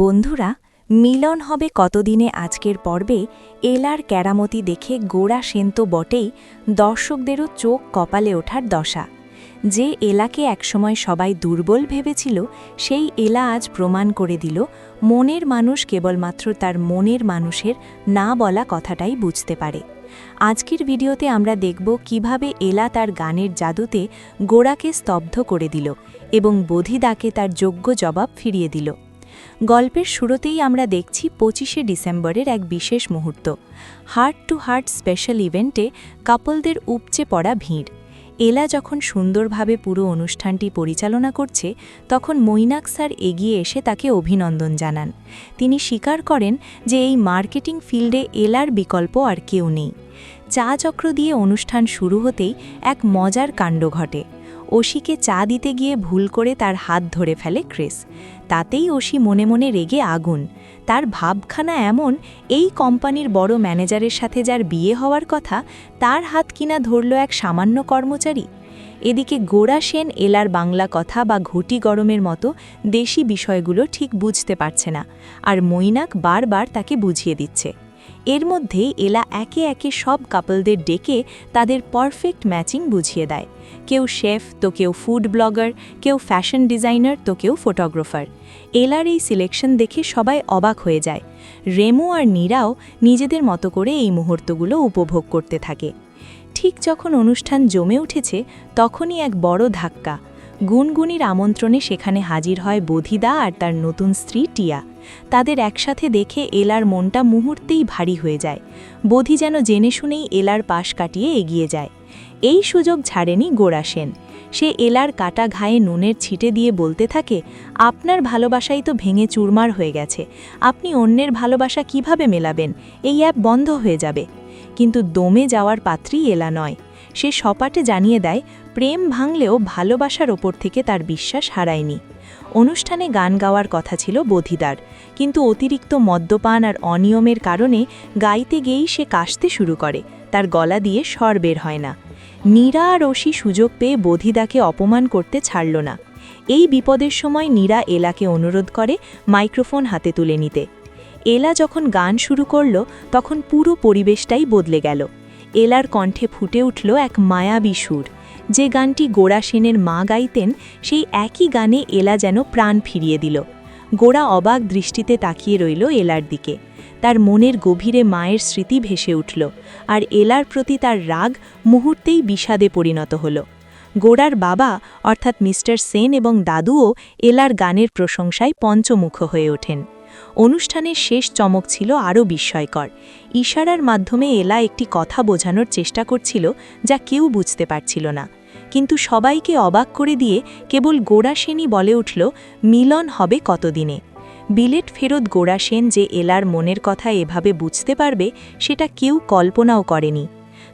বন্ধুরা, মিলন হবে কতদিনে আজকের পর্বে এলার ক্যারামতি দেখে গোড়া সেন তো বটেই দর্শকদেরও চোখ কপালে ওঠার দশা। যে এলাকে একসময় সবাই দুর্বল ভেবেছিল, সেই এলা আজ প্রমাণ করে দিল মনের মানুষ কেবলমাত্র তার মনের মানুষের না বলা কথাটাই বুঝতে পারে। আজকের ভিডিওতে আমরা দেখব কীভাবে এলা তার গানের জাদুতে গোড়াকে স্তব্ধ করে দিল এবং বোধিদাকে তার যোগ্য জবাব ফিরিয়ে দিল। গল্পের শুরুতেই আমরা দেখছি পঁচিশে ডিসেম্বরের এক বিশেষ মুহূর্ত। হার্ট টু হার্ট স্পেশাল ইভেন্টে কাপলদের উপচে পড়া ভিড়। এলা যখন সুন্দরভাবে পুরো অনুষ্ঠানটি পরিচালনা করছে, তখন মৈনাক স্যার এগিয়ে এসে তাকে অভিনন্দন জানান। তিনি স্বীকার করেন যে এই মার্কেটিং ফিল্ডে এলার বিকল্প আর কেউ নেই। চা চক্র দিয়ে অনুষ্ঠান শুরু হতেই এক মজার কাণ্ড ঘটে। ওশিকে চা দিতে গিয়ে ভুল করে তার হাত ধরে ফেলে ক্রিস। তাতেই ওশি মনে মনে রেগে আগুন। তার ভাবখানা এমন, এই কোম্পানির বড় ম্যানেজারের সাথে যার বিয়ে হওয়ার কথা, তার হাত কিনা ধরল এক সামান্য কর্মচারী। এদিকে গোড়া সেন এলার বাংলা কথা বা ঘটি গরমের মতো দেশি বিষয়গুলো ঠিক বুঝতে পারছে না, আর মৈনাক বারবার তাকে বুঝিয়ে দিচ্ছে। এর মধ্যেই এলা একে একে সব কাপলদের ডেকে তাদের পারফেক্ট ম্যাচিং বুঝিয়ে দেয়। কেউ শেফ তো কেউ ফুড ব্লগার কেউ ফ্যাশন ডিজাইনার তো কেউ ফটোগ্রাফার এলার এই সিলেকশন দেখে সবাই অবাক হয়ে যায়। রেমো আর নীরাও নিজেদের মতো করে এই মুহূর্তগুলো উপভোগ করতে থাকে। ঠিক যখন অনুষ্ঠান জমে উঠেছে, তখনই এক বড় ধাক্কা। গুনগুনির আমন্ত্রণে সেখানে হাজির হয় বোধিদা আর তার নতুন স্ত্রী টিয়া। তাদের একসাথে দেখে এলার মনটা মুহূর্তেই ভারী হয়ে যায়। বোধি যেন জেনে শুনেই এলার পাশ কাটিয়ে এগিয়ে যায়। এই সুযোগ ছাড়েনি গোড়া সেন। সে এলার কাটা ঘায়ে নুনের ছিটে দিয়ে বলতে থাকে, আপনার ভালোবাসাই তো ভেঙে চুরমার হয়ে গেছে। আপনি অন্যের ভালোবাসা কীভাবে মেলাবেন? এই অ্যাপ বন্ধ হয়ে যাবে। কিন্তু দমে যাওয়ার পাত্রী এলা নয়। সে সপাটে জানিয়ে দেয়, প্রেম ভাঙলেও ভালোবাসার ওপর থেকে তার বিশ্বাস হারায়নি। অনুষ্ঠানে গান গাওয়ার কথা ছিল বোধিদার, কিন্তু অতিরিক্ত মদ্যপান আর অনিয়মের কারণে গাইতে গিয়েই সে কাশতে শুরু করে, তার গলা দিয়ে স্বর বের হয় না। নীরা আর ওশি সুযোগ পেয়ে বোধিদাকে অপমান করতে ছাড়ল না। এই বিপদের সময় নীরা এলাকে অনুরোধ করে মাইক্রোফোন হাতে তুলে নিতে। এলা যখন গান শুরু করল, তখন পুরো পরিবেশটাই বদলে গেল। এলার কণ্ঠে ফুটে উঠল এক মায়াবী সুর। যে গানটি গোড়া সেনের মা গাইতেন, সেই একই গানে এলা যেন প্রাণ ফিরিয়ে দিল। গোড়া অবাক দৃষ্টিতে তাকিয়ে রইল এলার দিকে। তার মনের গভীরে মায়ের স্মৃতি ভেসে উঠল, আর এলার প্রতি তার রাগ মুহূর্তেই বিষাদে পরিণত হল। গোড়ার বাবা, অর্থাৎ মিস্টার সেন এবং দাদুও এলার গানের প্রশংসায় পঞ্চমুখ হয়ে ওঠেন। অনুষ্ঠানের শেষ চমক ছিল আরও বিস্ময়কর। ইশারার মাধ্যমে এলা একটি কথা বোঝানোর চেষ্টা করছিল যা কেউ বুঝতে পারছিল না। কিন্তু সবাইকে অবাক করে দিয়ে কেবল গোড়া সেনই বলে উঠল, মিলন হবে কতদিনে? বিলেট ফেরত গোড়া সেন যে এলার মনের কথা এভাবে বুঝতে পারবে, সেটা কেউ কল্পনাও করেনি।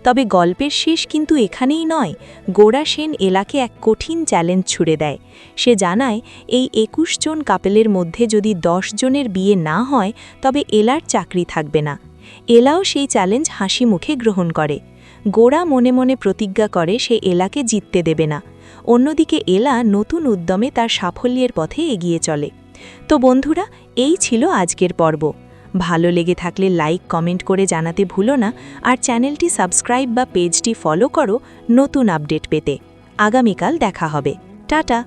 তবে গল্পের শেষ কিন্তু এখানেই নয় গোড়া সেন এলাকে এক কঠিন চ্যালেঞ্জ ছুড়ে দেয়। সে জানায়, এই একুশ জন কাপেলের মধ্যে যদি দশ জনের বিয়ে না হয়, তবে এলার চাকরি থাকবে না। এলাও সেই চ্যালেঞ্জ হাসি মুখে গ্রহণ করে। গোড়া মনে মনে প্রতিজ্ঞা করে সে এলাকে জিততে দেবে না। অন্যদিকে এলা নতুন উদ্যমে তার সাফল্যের পথে এগিয়ে চলে। তো বন্ধুরা, এই ছিল আজকের পর্ব। ভালো লেগে থাকলে লাইক, কমেন্ট করে জানাতে ভুলো না আর চ্যানেলটি সাবস্ক্রাইব বা পেজটি ফলো করো নতুন আপডেট পেতে। আগামীকাল দেখা হবে। টাটা!